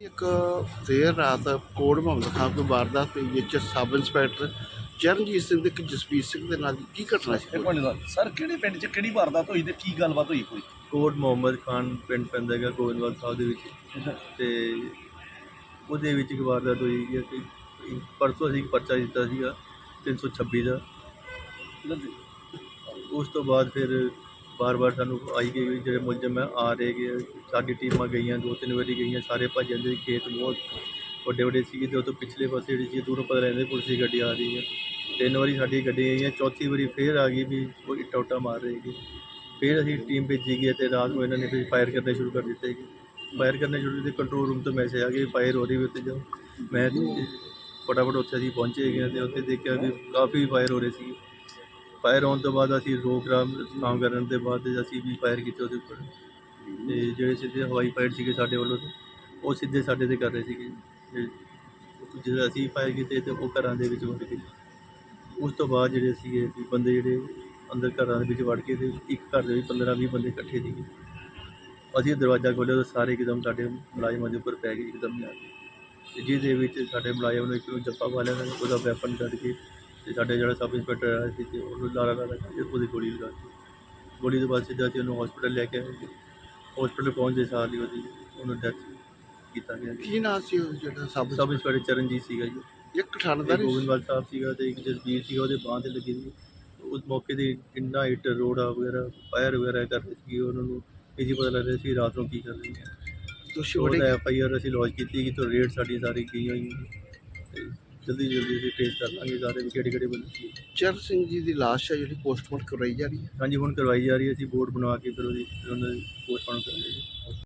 ਇੱਕ ਦੇਰ ਰਾਤ ਕੋਟ ਮੁਹੰਮਦ ਖਾਨ ਕੋਈ ਵਾਰਦਾਤ ਹੋਈ ਵਿੱਚ ਸਬ ਇੰਸਪੈਕਟਰ ਚਰਨਜੀਤ ਸਿੰਘ ਤੇ ਇੱਕ ਜਸਪੀਰ ਸਿੰਘ ਦੇ ਨਾਲ ਕੀ ਘਟਨਾ ਸੀ? ਇੱਕ ਮਿੰਟ ਦਾ ਸਰ ਕਿਹੜੇ ਪਿੰਡ 'ਚ ਕਿਹੜੀ ਵਾਰਦਾਤ ਹੋਈ ਤੇ ਕੀ ਗੱਲਬਾਤ ਹੋਈ ਕੋਈ? ਕੋਟ ਮੁਹੰਮਦ ਖਾਨ ਪਿੰਡ ਪੈਂਦਾ ਹੈਗਾ ਗੋਬਿੰਦਵਾਲ ਸਾਹਿਬ ਦੇ ਵਿੱਚ। ਤੇ ਉਹਦੇ ਵਿੱਚ ਇੱਕ ਵਾਰਦਾਤ ਹੋਈ ਕਿ ਅਸੀਂ ਇੱਕ ਪਰਸੋਂ ਅਸੀਂ ਇੱਕ ਪਰਚਾ ਦਿੱਤਾ ਸੀਗਾ 326 ਦਾ। ਉਸ ਤੋਂ ਬਾਅਦ ਫਿਰ ਬਾਰ-ਬਾਰ ਸਾਨੂੰ ਆਈ ਗਈ ਵੀ ਜਿਹੜੇ ਮੁਲਜ਼ਮ ਹੈ ਆ ਰਹੇ ਗਏ ਸਾਡੀ ਟੀਮਾਂ ਗਈਆਂ ਦੋ ਤਿੰਨ ਵਾਰੀ ਗਈਆਂ ਸਾਰੇ ਭੱਜ ਜਾਂਦੇ ਸੀ, ਖੇਤ ਬਹੁਤ ਵੱਡੇ ਵੱਡੇ ਸੀਗੇ ਤੇ ਉਹ ਪਿਛਲੇ ਪਾਸੇ ਜਿਹੜੀ ਸੀ ਦੂਰੋਂ ਪਤਾ ਰਹਿੰਦੇ ਪੁਲਿਸ ਦੀ ਗੱਡੀ ਆ ਰਹੀ ਹੈ। ਤਿੰਨ ਵਾਰੀ ਸਾਡੀ ਗੱਡੀ ਆਈਆਂ ਚੌਥੀ ਵਾਰੀ ਫੇਰ ਆ ਗਈ ਵੀ ਉਹ ਇੱਟਾ ਉੱਟਾ ਮਾਰ ਰਹੇ ਸੀ। ਫਿਰ ਅਸੀਂ ਟੀਮ ਭੇਜੀ ਗਈ ਤੇ ਰਾਤ ਨੂੰ ਇਹਨਾਂ ਨੇ ਫਿਰ ਫਾਇਰ ਕਰਨੇ ਸ਼ੁਰੂ ਕਰ ਦਿੱਤੇ ਸੀ। ਫਾਇਰ ਕਰਨੇ ਸ਼ੁਰੂ ਕੀਤੇ ਕੰਟਰੋਲ ਰੂਮ ਤੋਂ ਮੈਸੇਜ ਆ ਗਿਆ ਫਾਇਰ ਹੋ ਰਹੀ ਵੀ ਉੱਥੇ ਜਾਓ। ਮੈਂ ਫਟਾਫਟ ਉੱਥੇ ਅਸੀਂ ਪਹੁੰਚੇ ਗਏ ਤੇ ਉੱਥੇ ਦੇਖਿਆ ਵੀ ਕਾਫੀ ਫਾਇਰ ਹੋ ਰਹੇ ਸੀ। ਫਾਇਰ ਹੋਣ ਤੋਂ ਬਾਅਦ ਅਸੀਂ ਰੋਕ ਰਾਮ ਕਰਨ ਦੇ ਬਾਅਦ ਅਸੀਂ ਵੀ ਫਾਇਰ ਕੀਤੇ ਉਹਦੇ ਉੱਪਰ। ਤੇ ਜਿਹੜੇ ਸਿੱਧੇ ਹਵਾਈ ਫਾਇਰ ਸੀਗੇ ਸਾਡੇ ਵੱਲੋਂ ਤੇ ਉਹ ਸਿੱਧੇ ਸਾਡੇ ਤੇ ਕਰ ਰਹੇ ਸੀਗੇ। ਤੇ ਜਦੋਂ ਅਸੀਂ ਫਾਇਰ ਕੀਤੇ ਤੇ ਉਹ ਘਰਾਂ ਦੇ ਵਿੱਚ ਵੜ ਗਏ। ਉਸ ਤੋਂ ਬਾਅਦ ਜਿਹੜੇ ਸੀਗੇ ਵੀ ਬੰਦੇ ਜਿਹੜੇ ਅੰਦਰ ਘਰਾਂ ਦੇ ਵਿੱਚ ਵੜ ਕੇ ਤੇ ਇੱਕ ਘਰ ਦੇ ਵਿੱਚ 15 20 ਬੰਦੇ ਇਕੱਠੇ ਸੀਗੇ। ਅਸੀਂ ਦਰਵਾਜ਼ਾ ਖੋਲ੍ਹਿਆ ਤਾਂ ਸਾਰੇ ਇੱਕਦਮ ਸਾਡੇ ਮੁਲਾਜ਼ਮਾਂ ਦੇ ਉੱਪਰ ਪੈ ਗਏ, ਇੱਕਦਮ ਹੀ ਆ ਕੇ ਤੇ ਜਿਹਦੇ ਵਿੱਚ ਸਾਡੇ ਮੁਲਾਜ਼ਮ ਨੂੰ ਇੱਕ ਨੂੰ ਜੱਫਾ ਪਾ ਲਿਆ, ਉਹਦਾ ਵੈਪਨ ਕੱਢ ਕੇ ਤੇ ਸਾਡੇ ਜਿਹੜਾ ਸਬ ਇੰਸਪੈਕਟਰ ਆਇਆ ਸੀ ਤੇ ਉਹਨੂੰ ਲਾਰਾ ਲਾਰਾ ਕਰਕੇ ਉਹਦੀ ਗੋਲੀ ਲਗਾ ਦਿੱਤੀ। ਗੋਲੀ ਤੋਂ ਬਾਅਦ ਸਿੱਧਾ ਅਸੀਂ ਉਹਨੂੰ ਹਸਪੀਟਲ ਲੈ ਕੇ ਆਏ ਹਸਪੀਟਲ ਪਹੁੰਚਦੇ ਸਾਰ ਹੀ ਉਹਦੀ ਉਹਨੂੰ ਡੈਥ ਕੀਤਾ ਗਿਆ ਜੀ। ਕੀ ਨਾਂ ਸੀ ਉਹ ਜਿਹੜਾ ਸਬ ਸਬ ਇੰਸਪੈਕਟਰ ਚਰਨਜੀਤ ਸੀਗਾ ਜੀ। ਇੱਕ ਤੇ ਠਾਣਦਾਰ ਗੋਬਿੰਦਵਾਲ ਸਾਹਿਬ ਸੀਗਾ ਤੇ ਇੱਕ ਜਸਬੀਰ ਸੀਗਾ ਉਹਦੇ ਬਾਂਹ ਤੇ ਲੱਗੀ ਸੀ। ਉਸ ਮੌਕੇ ਤੇ ਇੰਨਾ ਇੱਟ ਰੋੜਾ ਵਗੈਰਾ ਫਾਇਰ ਵਗੈਰਾ ਕਰ ਰਹੇ ਸੀ ਉਹਨਾਂ ਨੂੰ ਇਹ ਜੀ ਪਤਾ ਲੱਗ ਰਿਹਾ ਸੀ ਰਾਤ ਨੂੰ ਕੀ ਕਰ ਰਹੇ ਨੇ। ਦੋਸ਼ੀ ਉਹਦਾ ਐਫ ਆਈ ਆਰ ਅਸੀਂ ਲੌਂਚ ਕੀਤੀ ਕਿ ਤੋਂ ਰੇਡ ਸਾਡੀ ਸਾਰੀ ਗਈਆਂ ਹੋਈਆਂ ਤੇ ਜਲਦੀ ਜਲਦੀ ਅਸੀਂ ਟ੍ਰੇਸ ਕਰ ਲਾਂਗੇ ਸਾਰੇ ਵੀ ਕਿਹੜੇ ਕਿਹੜੇ ਬੰਦੇ ਸੀ। ਚਰਨ ਸਿੰਘ ਜੀ ਦੀ ਲਾਸ਼ ਹੈ ਜਿਹੜੀ ਪੋਸਟਮਾਰਟਮ ਕਰਵਾਈ ਜਾ ਰਹੀ ਹੈ। ਹਾਂਜੀ ਹੁਣ ਕਰਵਾਈ ਜਾ ਰਹੀ ਹੈ ਅਸੀਂ ਬੋਰਡ ਬਣਾ ਕੇ ਫਿਰ ਉਹਦੀ ਫਿਰ ਉਹਨਾਂ ਦੀ ਪੋਸਟਮਾਰਟਮ ਕਰਾਂਗੇ